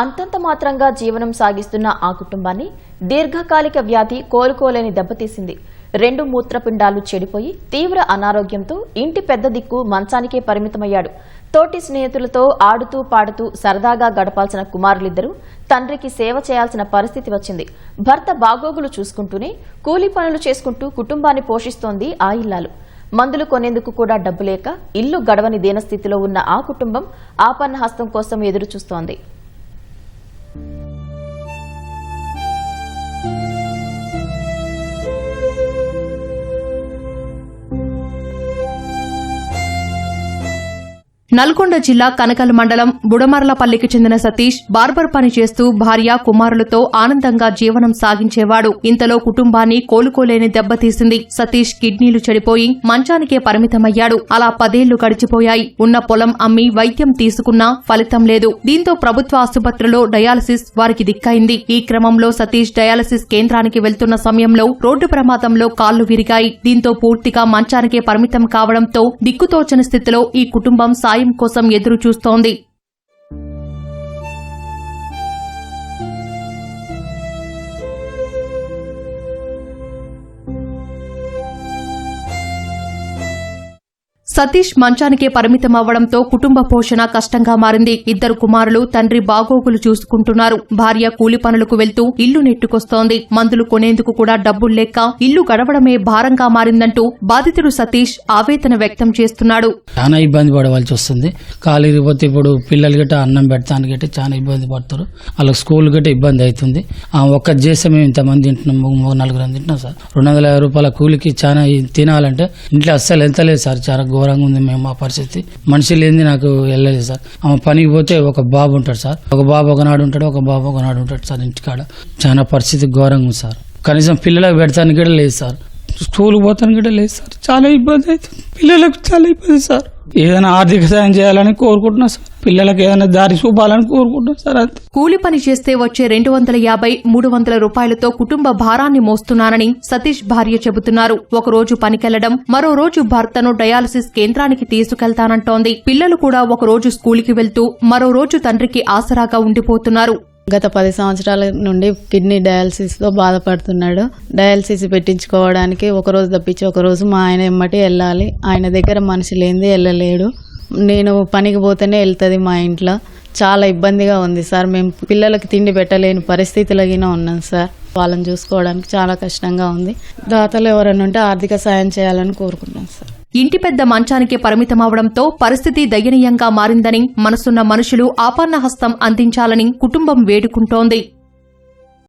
అంతంత మాత్రంగా జీవనం సాగిస్తున్న ఆ కుటుంబాన్ని దీర్ఘకాలిక వ్యాధి కోలుకోలేని దెబ్బతీసింది. రెండు మూత్రపిండాలు చెడిపోయి తీవ్ర అనారోగ్యంతో ఇంటి పెద్ద దిక్కు మంచానికే పరిమితమయ్యాడు. తోటి స్నేహితులతో ఆడుతూ పాడుతూ సరదాగా గడపాల్సిన కుమారులిద్దరూ తండ్రికి సేవ చేయాల్సిన పరిస్థితి వచ్చింది. భర్త బాగోగులు చూసుకుంటూనే కూలీ పనులు చేసుకుంటూ కుటుంబాన్ని పోషిస్తోంది ఆ ఇల్లాలు. మందులు కొనేందుకు కూడా డబ్బు లేక ఇల్లు గడవని దీనస్థితిలో ఉన్న ఆ కుటుంబం ఆపన్న హస్తం కోసం ఎదురు నల్గొండ జిల్లా కనకల్ మండలం బుడమర్లపల్లికి చెందిన సతీష్ బార్బర్ పని చేస్తూ భార్య కుమారులతో ఆనందంగా జీవనం సాగించేవాడు. ఇంతలో కుటుంబాన్ని కోలుకోలేని దెబ్బతీసింది సతీష్ కిడ్నీలు చెడిపోయి మంచానికే పరిమితమయ్యాడు. అలా పదేళ్ళు గడిచిపోయాయి. ఉన్న పొలం అమ్మి వైద్యం తీసుకున్నా ఫలితం లేదు. దీంతో ప్రభుత్వ ఆసుపత్రిలో డయాలసిస్ వారికి దిక్కైంది. ఈ క్రమంలో సతీష్ డయాలసిస్ కేంద్రానికి వెళ్తున్న సమయంలో రోడ్డు ప్రమాదంలో కాళ్ళు విరిగాయి. దీంతో పూర్తిగా మంచానికే పరిమితం కావడంతో దిక్కుతోచని స్థితిలో ఈ కుటుంబం కోసం ఎదురు చూస్తోంది సతీష్ మంచానికే పరిమితం అవ్వడంతో కుటుంబ పోషణ కష్టంగా మారింది. ఇద్దరు కుమారులు తండ్రి బాగోగులు చూసుకుంటున్నారు. భార్య కూలి పనులకు వెళ్తూ ఇల్లు నెట్టుకొస్తోంది. మందులు కొనేందుకు కూడా డబ్బులు లేక ఇల్లు గడవడమే భారంగా మారిందంటూ బాధితుడు సతీష్ ఆవేదన వ్యక్తం చేస్తున్నాడు. చాలా ఇబ్బంది పడవలసి వస్తుంది. ఖాళీ పోతే ఇప్పుడు పిల్లలు గట్ట అన్నం పెడతానికి గట్ట చాలా ఇబ్బంది పడతారు. వాళ్ళకి స్కూల్ గట్ట ఇబ్బంది అవుతుంది. ఆ ఒక్క చేస్తే మేము ఇంతమంది తింటున్నాం. మూడు నాలుగు నలుగురు తింటున్నాం సార్. రెండు వందల యాభై రూపాయల కూలికి చాలా తినాలంటే ఇంట్లో అస్సలు ఎంత లేదు సార్. చాలా ఘోరంగా ఉంది మేము మా పరిస్థితి. మనిషి లేనిది నాకు వెళ్ళలేదు సార్. ఆమె పనికి పోతే ఒక బాబు ఉంటాడు సార్. ఒక బాబు ఒకనాడు ఉంటాడు ఒక బాబు ఒకనాడు ఉంటాడు సార్ ఇంటికాడ. చాలా పరిస్థితి ఘోరంగా ఉంది సార్. కనీసం పిల్లలకు పెడతానికి కూడా లేదు సార్. స్కూల్కి పోతాను కూడా లేదు సార్. చాలా ఇబ్బంది అవుతుంది పిల్లలకు చాలా ఇబ్బంది సార్. ఏదైనా ఆర్థిక సాయం చేయాలని కోరుకుంటున్నా సార్. పిల్లలకు ఏదైనా దారి చూపాలని కోరుకుంటున్నా సార్ అంతే. కూలి పని చేస్తే వచ్చే రెండు వందల యాభై మూడు వందల రూపాయలతో కుటుంబ భారాన్ని మోస్తున్నానని సతీష్ భార్య చెబుతున్నారు. ఒకరోజు పనికెళ్ళడం మరో రోజు భర్తను డయాలసిస్ కేంద్రానికి తీసుకెళ్తానంటోంది. పిల్లలు కూడా ఒకరోజు స్కూలుకి వెళ్తూ మరో రోజు తండ్రికి ఆసరాగా ఉండిపోతున్నారు. గత పది సంవత్సరాల నుండి కిడ్నీ డయాలసిస్తో బాధపడుతున్నాడు. డయాలసిస్ పెట్టించుకోవడానికి ఒక రోజు తప్పించి ఒక రోజు మా ఆయన ఎమ్మటి వెళ్ళాలి. ఆయన దగ్గర మనిషి లేనిది వెళ్ళలేడు. నేను పనికి పోతేనే వెళ్తుంది మా ఇంట్లో. చాలా ఇబ్బందిగా ఉంది సార్. మేము పిల్లలకి తిండి పెట్టలేని పరిస్థితులగిన ఉన్నాం సార్. వాళ్ళని చూసుకోవడానికి చాలా కష్టంగా ఉంది. దాతలు ఎవరైనా ఉంటే ఆర్థిక సాయం చేయాలని కోరుకుంటున్నాం సార్. ఇంటి పెద్ద మంచానికే పరిమితమవడంతో పరిస్థితి దయనీయంగా మారిందని మనసున్న మనుషులు ఆపన్నహస్తం అందించాలని కుటుంబం వేడుకుంటోంది.